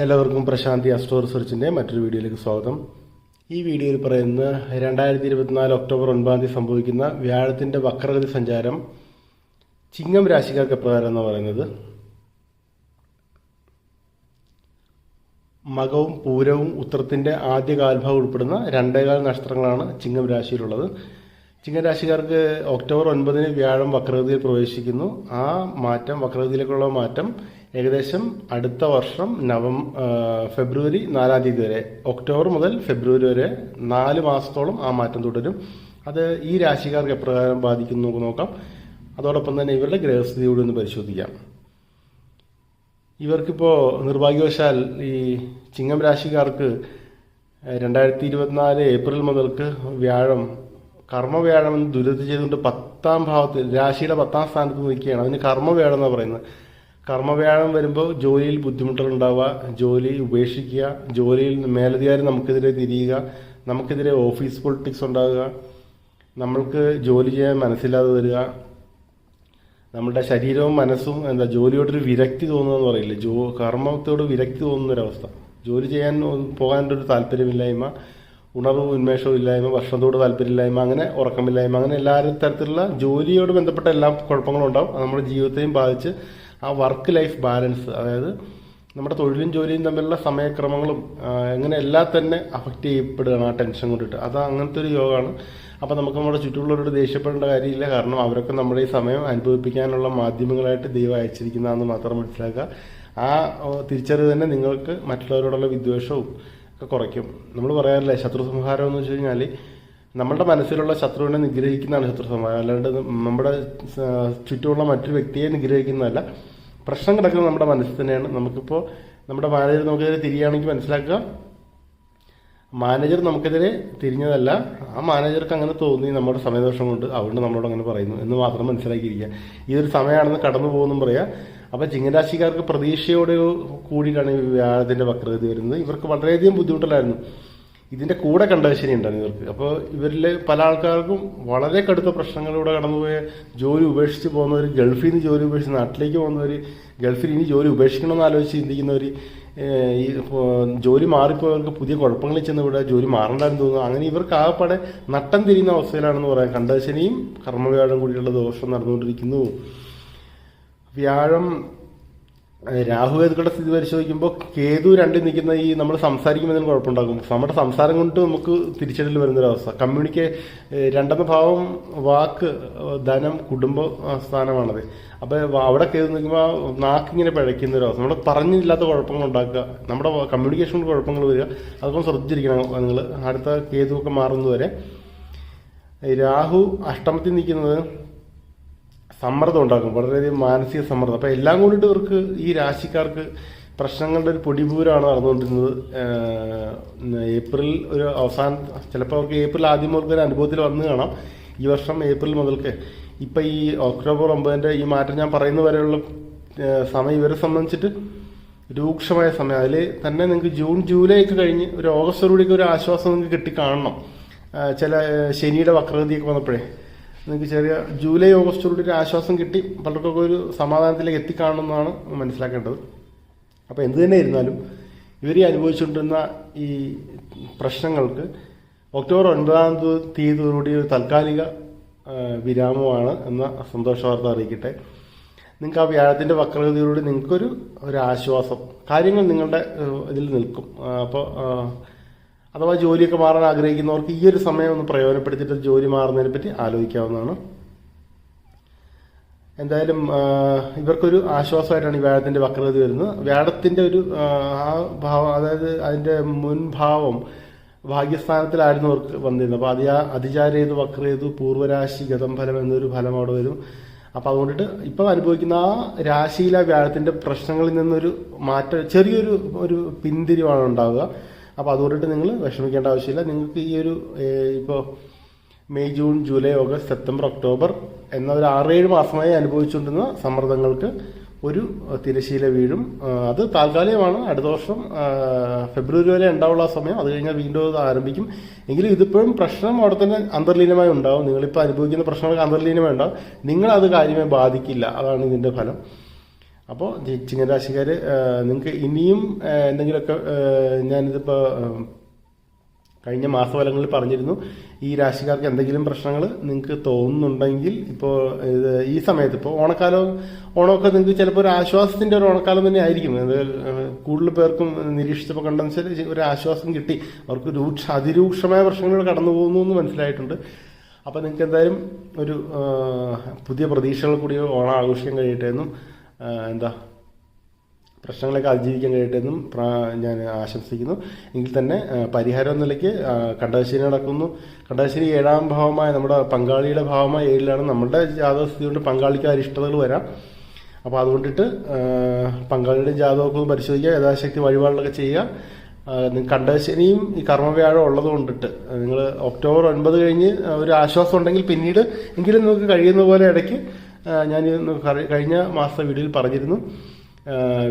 എല്ലാവർക്കും പ്രശാന്തി അസ്ട്രോ റിസർച്ചിന്റെ മറ്റൊരു വീഡിയോയിലേക്ക് സ്വാഗതം. ഈ വീഡിയോയിൽ പറയുന്ന രണ്ടായിരത്തി ഇരുപത്തിനാല് ഒക്ടോബർ ഒൻപതാം തീയതി സംഭവിക്കുന്ന വ്യാഴത്തിന്റെ വക്രഗതി സഞ്ചാരം ചിങ്ങം രാശിക്കാർക്ക് എപ്രകാരം എന്ന് പറയുന്നത്. മകവും പൂരവും ഉത്തരത്തിന്റെ ആദ്യ കാൽഭാഗം ഉൾപ്പെടുന്ന രണ്ടേകാൽ നക്ഷത്രങ്ങളാണ് ചിങ്ങം രാശിയിലുള്ളത്. ചിങ്ങം രാശിക്കാർക്ക് ഒക്ടോബർ ഒൻപതിന് വ്യാഴം വക്രഗതിയിൽ പ്രവേശിക്കുന്നു. ആ മാറ്റം വക്രഗതിയിലേക്കുള്ള മാറ്റം ഏകദേശം അടുത്ത വർഷം നവം ഫെബ്രുവരി നാലാം തീയതി വരെ ഒക്ടോബർ മുതൽ ഫെബ്രുവരി വരെ നാല് മാസത്തോളം ആ മാറ്റം തുടരും. അത് ഈ രാശിക്കാർക്ക് എപ്രകാരം ബാധിക്കുന്നു നമുക്ക് നോക്കാം. അതോടൊപ്പം തന്നെ ഇവരുടെ ഗ്രഹസ്ഥിതി കൂടി ഒന്ന് പരിശോധിക്കാം. ഇവർക്കിപ്പോൾ നിർഭാഗ്യവശാൽ ഈ ചിങ്ങം രാശിക്കാർക്ക് രണ്ടായിരത്തി ഇരുപത്തിനാല് ഏപ്രിൽ മുതൽക്ക് വ്യാഴം കർമ്മവ്യാഴം എന്ന് ദുരിതം ചെയ്തുകൊണ്ട് പത്താം ഭാവത്തിൽ രാശിയുടെ പത്താം സ്ഥാനത്ത് നിൽക്കുകയാണ്. അതിന് കർമ്മവ്യാഴം എന്നാണ് പറയുന്നത്. കർമ്മവ്യാഴം വരുമ്പോൾ ജോലിയിൽ ബുദ്ധിമുട്ടുകൾ ഉണ്ടാവുക ജോലി ഉപേക്ഷിക്കുക ജോലിയിൽ മേലധികാരി നമുക്കെതിരെ തിരിയുക നമുക്കെതിരെ ഓഫീസ് പൊളിറ്റിക്സ് ഉണ്ടാകുക നമ്മൾക്ക് ജോലി ചെയ്യാൻ മനസ്സില്ലാതെ വരിക നമ്മുടെ ശരീരവും മനസ്സും എന്താ ജോലിയോടൊരു വിരക്തി തോന്നുന്നതെന്ന് പറയില്ലേ? ജോ കർമ്മത്തോട് വിരക്തി തോന്നുന്നൊരവസ്ഥ. ജോലി ചെയ്യാൻ പോകാനൊരു താല്പര്യമില്ലായ്മ ഉണർവും ഉന്മേഷവും ഇല്ലായ്മ ഭക്ഷണത്തോട് താല്പര്യമില്ലായ്മ അങ്ങനെ ഉറക്കമില്ലായ്മ അങ്ങനെ എല്ലാ തരത്തിലുള്ള ജോലിയോട് ബന്ധപ്പെട്ട എല്ലാ കുഴപ്പങ്ങളും ഉണ്ടാവും. നമ്മുടെ ജീവിതത്തെയും ബാധിച്ച് ആ വർക്ക് ലൈഫ് ബാലൻസ് അതായത് നമ്മുടെ തൊഴിലും ജോലിയും തമ്മിലുള്ള സമയക്രമങ്ങളും എങ്ങനെ എല്ലാം തന്നെ അഫക്റ്റ് ചെയ്യപ്പെടുകയാണ് ആ ടെൻഷൻ കൊണ്ടിട്ട്. അത് അങ്ങനത്തെ ഒരു യോഗമാണ് അപ്പോൾ നമുക്ക് നമ്മുടെ ചുറ്റുമുള്ളവരോട് ദേഷ്യപ്പെടേണ്ട കാര്യമില്ല. കാരണം അവരൊക്കെ നമ്മുടെ ഈ സമയം അനുഭവിപ്പിക്കാനുള്ള മാധ്യമങ്ങളായിട്ട് ദൈവം അയച്ചിരിക്കുന്നതെന്ന് മാത്രം മനസ്സിലാക്കുക. ആ തിരിച്ചറിവ് തന്നെ നിങ്ങൾക്ക് മറ്റുള്ളവരോടുള്ള വിദ്വേഷവും ഒക്കെ കുറയ്ക്കും. നമ്മൾ പറയാറില്ലേ ശത്രു സംഹാരം എന്ന് വെച്ച് കഴിഞ്ഞാൽ നമ്മളുടെ മനസ്സിലുള്ള ശത്രുവിനെ നിഗ്രഹിക്കുന്നതാണ് ശത്രു സംഹാരം. അല്ലാണ്ട് നമ്മുടെ ചുറ്റുമുള്ള മറ്റൊരു വ്യക്തിയെ നിഗ്രഹിക്കുന്നതല്ല. പ്രശ്നം കിടക്കുന്നത് നമ്മുടെ മനസ്സിൽ തന്നെയാണ്. നമുക്കിപ്പോൾ നമ്മുടെ മാനേജർ നമുക്കെതിരെ തിരിയുകയാണെങ്കിൽ മനസ്സിലാക്കുക. മാനേജർ നമുക്കെതിരെ തിരിഞ്ഞതല്ല. ആ മാനേജർക്ക് അങ്ങനെ തോന്നി നമ്മുടെ സമയദോഷം കൊണ്ട് അതുകൊണ്ട് നമ്മളോട് അങ്ങനെ പറയുന്നു എന്ന് മാത്രം മനസ്സിലാക്കിയിരിക്കുക. ഇതൊരു സമയമാണെന്ന് കടന്നു പോകുന്നു പറയാം. അപ്പം ചിങ്ങരാശിക്കാർക്ക് പ്രതീക്ഷയോടെ കൂടിയിട്ടാണ് ഈ വ്യാഴത്തിന്റെ വക്രഗതി വരുന്നത്. ഇവർക്ക് വളരെയധികം ബുദ്ധിമുട്ടിലായിരുന്നു ഇതിന്റെ കൂടെ കണ്ടശനി ഉണ്ടായിരുന്നു ഇവർക്ക്. അപ്പോൾ ഇവരിൽ പല ആൾക്കാർക്കും വളരെ കടുത്ത പ്രശ്നങ്ങളിലൂടെ കടന്നുപോയ ജോലി ഉപേക്ഷിച്ച് പോകുന്നവർ ഗൾഫിൽ നിന്ന് ജോലി ഉപേക്ഷിച്ച് നാട്ടിലേക്ക് പോകുന്നവർ ഗൾഫിൽ ഇനി ജോലി ഉപേക്ഷിക്കണമെന്ന് ആലോചിച്ച് ചിന്തിക്കുന്നവർ ഈ ജോലി മാറിപ്പോയവർക്ക് പുതിയ കുഴപ്പങ്ങളിൽ ചെന്ന് വിടുക ജോലി മാറണ്ടെന്ന് തോന്നുന്നു. അങ്ങനെ ഇവർക്ക് ആകെപ്പാടെ നട്ടം തിരിയുന്ന അവസ്ഥയിലാണെന്ന് പറയാം കണ്ടശനിയും കർമ്മവ്യാഴം കൂടിയുള്ള ദോഷം നടന്നുകൊണ്ടിരിക്കുന്നു. വ്യാഴം ഏഹ് രാഹുവേദുക്കളുടെ സ്ഥിതി പരിശോധിക്കുമ്പോൾ കേതു രണ്ടിൽ നിൽക്കുന്ന ഈ നമ്മൾ സംസാരിക്കുമ്പോൾ എന്തെങ്കിലും കുഴപ്പമുണ്ടാകും. നമ്മുടെ സംസാരം കൊണ്ട് നമുക്ക് തിരിച്ചടിൽ വരുന്നൊരവസ്ഥ. കമ്മ്യൂണിക്കേ രണ്ടാമത്തെ ഭാവം വാക്ക് ധനം കുടുംബ സ്ഥാനമാണത്. അപ്പോൾ അവിടെ കേതു നിൽക്കുമ്പോൾ നാക്കിങ്ങനെ പിഴയ്ക്കുന്ന ഒരു അവസ്ഥ നമ്മൾ പറഞ്ഞില്ലാത്ത കുഴപ്പങ്ങൾ ഉണ്ടാക്കുക. നമ്മുടെ കമ്മ്യൂണിക്കേഷനിൽ കുഴപ്പങ്ങൾ വരിക. അതൊക്കെ ശ്രദ്ധിച്ചിരിക്കണം നിങ്ങൾ. അടുത്ത കേതുവൊക്കെ മാറുന്നതുവരെ. രാഹു അഷ്ടമത്തിൽ നിൽക്കുന്നത് സമ്മർദ്ദം ഉണ്ടാക്കും വളരെയധികം മാനസിക സമ്മർദ്ദം. അപ്പോൾ എല്ലാം കൂടിയിട്ട് ഇവർക്ക് ഈ രാശിക്കാർക്ക് പ്രശ്നങ്ങളുടെ ഒരു പൊടിപൂരമാണ് നടന്നുകൊണ്ടിരുന്നത്. ഏപ്രിൽ ഒരു അവസാനം ചിലപ്പോൾ അവർക്ക് ഏപ്രിൽ ആദ്യം മുതൽക്ക് ഒരു അനുഭവത്തിൽ വന്ന് കാണാം. ഈ വർഷം ഏപ്രിൽ മുതൽക്ക്. ഇപ്പം ഈ ഒക്ടോബർ ഒമ്പതിന്റെ ഈ മാറ്റം ഞാൻ പറയുന്ന വരെയുള്ള സമയം ഇവരെ സംബന്ധിച്ചിട്ട് രൂക്ഷമായ സമയം. അതിൽ തന്നെ നിങ്ങൾക്ക് ജൂൺ ജൂലൈ ഒക്കെ കഴിഞ്ഞ് ഒരു ഓഗസ്റ്റോടുകൂടിയൊക്കെ ഒരു ആശ്വാസം നിങ്ങൾക്ക് കിട്ടി കാണണം ചില ശനിയുടെ വക്രഗതിയൊക്കെ വന്നപ്പോഴേ. നിങ്ങൾക്ക് ചെറിയ ജൂലൈ ഓഗസ്റ്റോടുകൂടി ഒരു ആശ്വാസം കിട്ടി. പലർക്കൊക്കെ ഒരു സമാധാനത്തിലേക്ക് എത്തിക്കാണെന്നാണ് മനസ്സിലാക്കേണ്ടത്. അപ്പോൾ എന്ത് തന്നെ ഇരുന്നാലും ഇവർ അനുഭവിച്ചുകൊണ്ടിരുന്ന ഈ പ്രശ്നങ്ങൾക്ക് ഒക്ടോബർ ഒൻപതാം തീയതിയോടുകൂടി ഒരു താൽക്കാലിക വിരാമമാണ് എന്ന സന്തോഷ വാർത്ത അറിയിക്കട്ടെ. നിങ്ങൾക്ക് ആ വ്യാഴത്തിന്റെ വക്രഗതിയോടുകൂടി നിങ്ങൾക്കൊരു ഒരു ആശ്വാസം കാര്യങ്ങൾ നിങ്ങളുടെ ഇതിൽ നിൽക്കും. അപ്പോൾ അഥവാ ജോലിയൊക്കെ മാറാൻ ആഗ്രഹിക്കുന്നവർക്ക് ഈ ഒരു സമയം ഒന്ന് പ്രയോജനപ്പെടുത്തിയിട്ട് ജോലി മാറുന്നതിനെ പറ്റി ആലോചിക്കാവുന്നതാണ്. എന്തായാലും ഇവർക്കൊരു ആശ്വാസമായിട്ടാണ് ഈ വ്യാഴത്തിന്റെ വക്രഗതി വരുന്നത്. വ്യാഴത്തിന്റെ ഒരു ആ, ഭാവം അതായത് അതിന്റെ മുൻഭാവം ഭാഗ്യസ്ഥാനത്തിലായിരുന്നു അവർക്ക് വന്നിരുന്നത് അപ്പോൾ അതിയാ അതിചാര ചെയ്തു വക്ര ചെയ്തു പൂർവരാശി ഗതം ഫലം എന്നൊരു ഫലം അവിടെ വരും. അപ്പോൾ അതുകൊണ്ടിട്ട് ഇപ്പം അനുഭവിക്കുന്ന ആ രാശിയിലെ വ്യാഴത്തിന്റെ പ്രശ്നങ്ങളിൽ നിന്നൊരു മാറ്റം ചെറിയൊരു ഒരു പിന്തിരിവാണ് ഉണ്ടാവുക. അപ്പോൾ അതുകൊണ്ടിട്ട് നിങ്ങൾ വിഷമിക്കേണ്ട ആവശ്യമില്ല. നിങ്ങൾക്ക് ഈ ഒരു ഇപ്പോൾ May June July August September October എന്ന ഒരു ആറേഴ് മാസമായി അനുഭവിച്ചുകൊണ്ടിരുന്ന സമ്മർദ്ദങ്ങൾക്ക് ഒരു തിരശീല വീഴും. അത് താൽക്കാലികമാണ്. അടുത്ത വർഷം ഫെബ്രുവരി വരെ ഉണ്ടാവുള്ള സമയം. അത് കഴിഞ്ഞാൽ വീണ്ടും അത് ആരംഭിക്കും. എങ്കിലും ഇതിപ്പോഴും പ്രശ്നം അവിടെ തന്നെ അന്തർലീനമായി ഉണ്ടാവും. നിങ്ങളിപ്പോൾ അനുഭവിക്കുന്ന പ്രശ്നങ്ങൾക്ക് അന്തർലീനമായി ഉണ്ടാവും. നിങ്ങളത് കാര്യമായി ബാധിക്കില്ല. അതാണ് ഇതിന്റെ ഫലം. അപ്പോൾ ചിങ്ങരാശിക്കാർ നിങ്ങൾക്ക് ഇനിയും എന്തെങ്കിലുമൊക്കെ ഞാനിതിപ്പോൾ കഴിഞ്ഞ മാസഫലങ്ങളിൽ പറഞ്ഞിരുന്നു. ഈ രാശിക്കാർക്ക് എന്തെങ്കിലും പ്രശ്നങ്ങൾ നിങ്ങൾക്ക് തോന്നുന്നുണ്ടെങ്കിൽ ഇപ്പോൾ ഇത് ഈ സമയത്ത് ഇപ്പോൾ ഓണക്കാലം ഓണമൊക്കെ നിങ്ങൾക്ക് ചിലപ്പോൾ ഒരു ആശ്വാസത്തിന്റെ ഒരു ഓണക്കാലം തന്നെ ആയിരിക്കും. അത് കൂടുതൽ പേർക്കും നിരീക്ഷിച്ചപ്പോൾ കണ്ടെന്ന് വെച്ചാൽ ഒരു ആശ്വാസം കിട്ടി. അവർക്ക് രൂക്ഷ അതിരൂക്ഷമായ പ്രശ്നങ്ങൾ കടന്നു പോകുന്നു എന്ന് മനസ്സിലായിട്ടുണ്ട്. അപ്പോൾ നിങ്ങൾക്ക് എന്തായാലും ഒരു പുതിയ പ്രതീക്ഷകൾ കൂടി ഓണം ആഘോഷിക്കാൻ കഴിയട്ടെ എന്നും എന്താ? പ്രശ്നങ്ങളൊക്കെ അതിജീവിക്കാൻ കഴിയട്ടെന്നും ഞാൻ ആശംസിക്കുന്നു. എങ്കിൽ തന്നെ പരിഹാരം നിലയ്ക്ക് ആ, നടക്കുന്നു. കണ്ടകശനി ഏഴാം ഭാവമായ നമ്മുടെ പങ്കാളിയുടെ ഭാവമായ ഏഴിലാണ് നമ്മുടെ ജാതകസ്ഥിതി കൊണ്ട് പങ്കാളിക്ക് അരിഷ്ടതകൾ വരാം. അപ്പോൾ അതുകൊണ്ടിട്ട് പങ്കാളിയുടെ ജാതകമൊക്കെ ഒന്ന് പരിശോധിക്കുക യഥാശക്തി വഴിപാടുകളൊക്കെ ചെയ്യുക. നിങ്ങൾക്ക് ഈ കർമ്മവ്യാഴം ഉള്ളത് കൊണ്ടിട്ട് നിങ്ങൾ ഒക്ടോബർ ഒൻപത് കഴിഞ്ഞ് ഒരു ആശ്വാസം ഉണ്ടെങ്കിൽ പിന്നീട് എങ്കിലും നിങ്ങൾക്ക് കഴിയുന്ന പോലെ ഇടയ്ക്ക് ഞാൻ കഴിഞ്ഞ മാസത്തെ വീഡിയോയിൽ പറഞ്ഞിരുന്നു.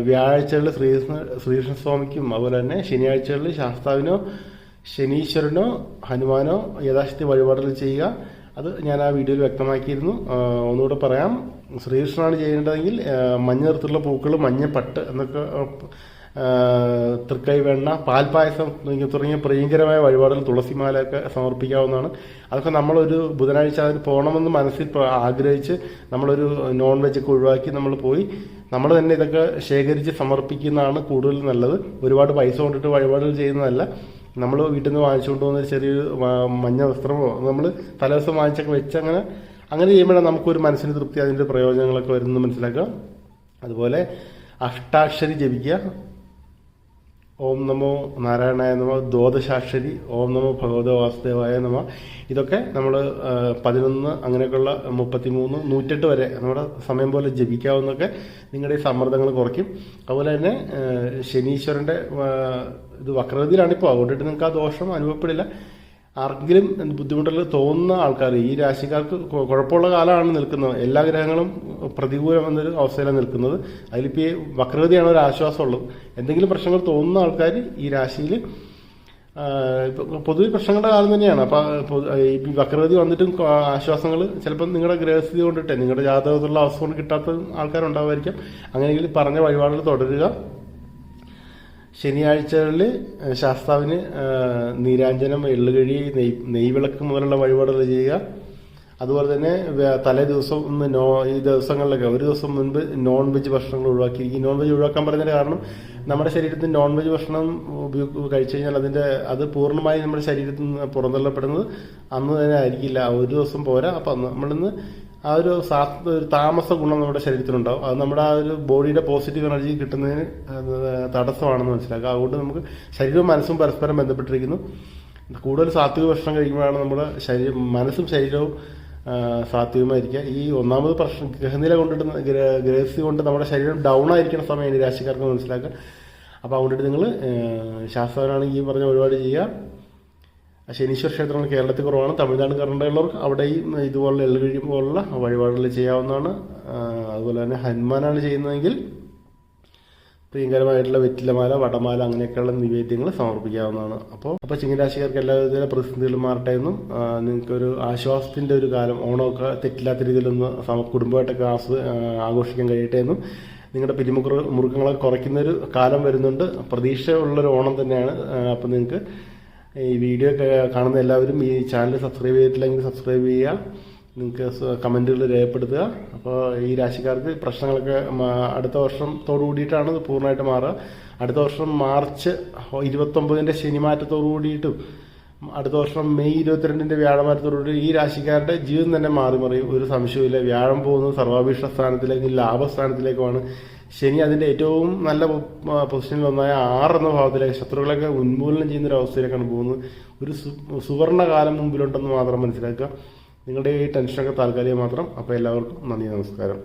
വ്യാഴാഴ്ചകളിൽ ശ്രീകൃഷ്ണ ശ്രീകൃഷ്ണ സ്വാമിക്കും അതുപോലെ തന്നെ ശനിയാഴ്ചകളിൽ ശാസ്താവിനോ ശനീശ്വരനോ ഹനുമാനോ യഥാശക്തി വഴിപാടുകൾ ചെയ്യുക. അത് ഞാൻ ആ വീഡിയോയിൽ വ്യക്തമാക്കിയിരുന്നു. ഒന്നുകൂടെ പറയാം. ശ്രീകൃഷ്ണനാണ് ചെയ്യേണ്ടതെങ്കിൽ മഞ്ഞ നിറത്തിലുള്ള പൂക്കൾ മഞ്ഞ പട്ട് എന്നൊക്കെ ആ, തൃക്കൈ വെണ്ണ പാൽപ്പായസം തുടങ്ങിയ പ്രിയങ്കരമായ വഴിപാടുകൾ തുളസിമാലയൊക്കെ സമർപ്പിക്കാവുന്നതാണ്. അതൊക്കെ നമ്മളൊരു ബുധനാഴ്ച അതിന് പോകണമെന്ന് മനസ്സിൽ ആഗ്രഹിച്ച് നമ്മളൊരു നോൺ വെജ് ഒക്കെ ഒഴിവാക്കി നമ്മൾ പോയി. നമ്മൾ തന്നെ ഇതൊക്കെ ശേഖരിച്ച് സമർപ്പിക്കുന്നതാണ് കൂടുതൽ നല്ലത്. ഒരുപാട് പൈസ കൊണ്ടിട്ട് വഴിപാടുകൾ ചെയ്യുന്നതല്ല. നമ്മൾ വീട്ടിൽ നിന്ന് വാങ്ങിച്ചുകൊണ്ട് പോകുന്ന ചെറിയൊരു മഞ്ഞ വസ്ത്രമോ നമ്മൾ തലേദിവസം വാങ്ങിച്ചൊക്കെ വെച്ച് അങ്ങനെ അങ്ങനെ ചെയ്യുമ്പോഴാണ് നമുക്കൊരു മനസ്സിന് തൃപ്തി അതിന്റെ പ്രയോജനങ്ങളൊക്കെ വരുന്നത് മനസ്സിലാക്കുക. അതുപോലെ അഷ്ടാക്ഷരി ജപിക്കുക. ഓം നമോ നാരായണായ നമ ദ്വാദശാക്ഷരി ഓം നമോ ഭഗവത വാസുദേവായ നമ. ഇതൊക്കെ നമ്മൾ പതിനൊന്ന് അങ്ങനെയൊക്കെയുള്ള മുപ്പത്തിമൂന്ന് നൂറ്റെട്ട് വരെ നമ്മുടെ സമയം പോലെ ജപിക്കാവുന്നൊക്കെ നിങ്ങളുടെ ഈ സമ്മർദ്ദങ്ങൾ കുറയ്ക്കും. അതുപോലെ തന്നെ ശനീശ്വരന്റെ ഇത് വക്രഗതിയിലാണിപ്പോൾ അതുകൊണ്ടിട്ട് നിങ്ങൾക്ക് ആ ദോഷം അനുഭവപ്പെടില്ല. ആർക്കെങ്കിലും ബുദ്ധിമുട്ടുകൾ തോന്നുന്ന ആൾക്കാർ ഈ രാശിക്കാർക്ക് കുഴപ്പമുള്ള കാലമാണ് നിൽക്കുന്നത്. എല്ലാ ഗ്രഹങ്ങളും പ്രതികൂലമെന്നൊരു അവസ്ഥയിലാണ് നിൽക്കുന്നത്. അതിലിപ്പോൾ ഈ വക്രഗതിയാണ് ഒരു ആശ്വാസമുള്ളത് എന്തെങ്കിലും പ്രശ്നങ്ങൾ തോന്നുന്ന ആൾക്കാർ ഈ രാശിയിൽ പൊതുവെ പ്രശ്നങ്ങളുടെ കാലം തന്നെയാണ്. അപ്പോൾ ഈ വക്രഗതി വന്നിട്ടും ആശ്വാസങ്ങൾ ചിലപ്പോൾ നിങ്ങളുടെ ഗ്രഹസ്ഥിതി കൊണ്ടിട്ടേ നിങ്ങളുടെ ജാതകത്തിലുള്ള അവസ്ഥ കൊണ്ട് കിട്ടാത്ത ആൾക്കാരുണ്ടാവുമായിരിക്കാം അങ്ങനെയെങ്കിൽ പറഞ്ഞ വഴിപാടുകൾ തുടരുക. ശനിയാഴ്ചകളിൽ ശാസ്താവിന് നീരാഞ്ജനം എള്ളുകഴി നെയ് നെയ്വിളക്ക് മുതലുള്ള വഴിപാടുകൾ ചെയ്യുക. അതുപോലെ തന്നെ തലേ ദിവസം നോ ഈ ദിവസങ്ങളിലൊക്കെ ഒരു ദിവസം മുൻപ് നോൺ വെജ് ഭക്ഷണങ്ങൾ ഒഴിവാക്കി. ഈ നോൺ വെജ് ഒഴിവാക്കാൻ പറയുന്നതിന് കാരണം നമ്മുടെ ശരീരത്തിൽ നോൺ വെജ് ഭക്ഷണം ഉപയോഗ കഴിച്ചു കഴിഞ്ഞാൽ അതിന്റെ അത് പൂർണമായി നമ്മുടെ ശരീരത്തിൽ നിന്ന് പുറന്തള്ളപ്പെടുന്നത് അന്ന് തന്നെ ആയിരിക്കില്ല. ഒരു ദിവസം പോരാ. അപ്പം നമ്മളിന്ന് ആ ഒരു ഒരു താമസ ഗുണം നമ്മുടെ ശരീരത്തിലുണ്ടാവും. അത് നമ്മുടെ ആ ഒരു ബോഡിയുടെ പോസിറ്റീവ് എനർജി കിട്ടുന്നതിന് തടസ്സമാണെന്ന് മനസ്സിലാക്കുക. അതുകൊണ്ട് നമുക്ക് ശരീരവും മനസ്സും പരസ്പരം ബന്ധപ്പെട്ടിരിക്കുന്നു. കൂടുതൽ സാത്വിക ഭക്ഷണം കഴിക്കുമ്പോഴാണ് നമ്മുടെ ശരീരം മനസ്സും ശരീരവും സാത്വികമായിരിക്കുക. ഈ ഒന്നാമത് പ്രശ്നം ഗ്രഹനില കൊണ്ടിട്ട് ഗ്രഹ- കൊണ്ട് നമ്മുടെ ശരീരം ഡൗൺ ആയിരിക്കുന്ന സമയം രാശിക്കാർക്ക് മനസ്സിലാക്കുക. അപ്പോൾ അതുകൊണ്ടിട്ട് നിങ്ങൾ ശാസ്ത്രപരമാണെങ്കിൽ ഈ പറഞ്ഞ ഒരുപാട് ചെയ്യുക. ശനീശ്വര ക്ഷേത്രങ്ങൾ കേരളത്തിൽ കുറവാണ്. തമിഴ്നാട് കർണാടകയുള്ളവർക്ക് അവിടെയും ഇതുപോലുള്ള എള്ളുകഴി പോലുള്ള വഴിപാടുകൾ ചെയ്യാവുന്നതാണ്. അതുപോലെ തന്നെ ഹനുമാനാണ് ചെയ്യുന്നതെങ്കിൽ പ്രിയങ്കരമായിട്ടുള്ള വെറ്റിലമാല വടമാല അങ്ങനെയൊക്കെയുള്ള നിവേദ്യങ്ങൾ സമർപ്പിക്കാവുന്നതാണ്. അപ്പോൾ അപ്പോൾ ചിങ്ങരാശിക്കാർക്ക് എല്ലാവിധ പ്രതിസന്ധികളും മാറട്ടെ എന്നും നിങ്ങൾക്കൊരു ആശ്വാസത്തിന്റെ ഒരു കാലം ഓണമൊക്കെ തെറ്റില്ലാത്ത രീതിയിലൊന്ന് കുടുംബമായിട്ടൊക്കെ ആസ്വ ആഘോഷിക്കാൻ കഴിയട്ടെ എന്നും നിങ്ങളുടെ പിരിമുറുക്ക മുറുക്കങ്ങളൊക്കെ കുറയ്ക്കുന്ന ഒരു കാലം വരുന്നുണ്ട്. പ്രതീക്ഷ ഉള്ളൊരു ഓണം തന്നെയാണ് അപ്പോൾ നിങ്ങൾക്ക് ഈ വീഡിയോ കാണുന്ന എല്ലാവരും ഈ ചാനൽ സബ്സ്ക്രൈബ് ചെയ്തിട്ടില്ലെങ്കിൽ സബ്സ്ക്രൈബ് ചെയ്യുക. നിങ്ങൾക്ക് കമന്റുകൾ രേഖപ്പെടുത്തുക. അപ്പോൾ ഈ രാശിക്കാർക്ക് പ്രശ്നങ്ങളൊക്കെ അടുത്ത വർഷത്തോടു കൂടിയിട്ടാണ് പൂർണമായിട്ട് മാറുക. അടുത്ത വർഷം മാർച്ച് ഇരുപത്തൊമ്പതിന്റെ ശനിമാറ്റത്തോടു കൂടിയിട്ടും അടുത്ത വർഷം മെയ് ഇരുപത്തിരണ്ടിന്റെ വ്യാഴമാറ്റത്തോടുകൂടി ഈ രാശിക്കാരുടെ ജീവിതം തന്നെ മാറി മറിയും ഒരു സംശയമില്ല വ്യാഴം പോകുന്നത് സർവാഭീഷ്ട സ്ഥാനത്തിലേക്ക് ലാഭസ്ഥാനത്തിലേക്കുമാണ്. ശനി അതിന്റെ ഏറ്റവും നല്ല പൊസിഷനിൽ ഒന്നായ ആറ് എന്ന ഭാവത്തിലേക്ക് ശത്രുക്കളൊക്കെ ഉന്മൂലനം ചെയ്യുന്ന ഒരു അവസ്ഥയിലേക്കാണ് പോകുന്നത്. ഒരു സുവർണകാലം മുമ്പിലുണ്ടെന്ന് മാത്രം മനസ്സിലാക്കുക. നിങ്ങളുടെ ഈ ടെൻഷനൊക്കെ താൽക്കാലികം മാത്രം. അപ്പോൾ എല്ലാവർക്കും നന്ദി നമസ്കാരം.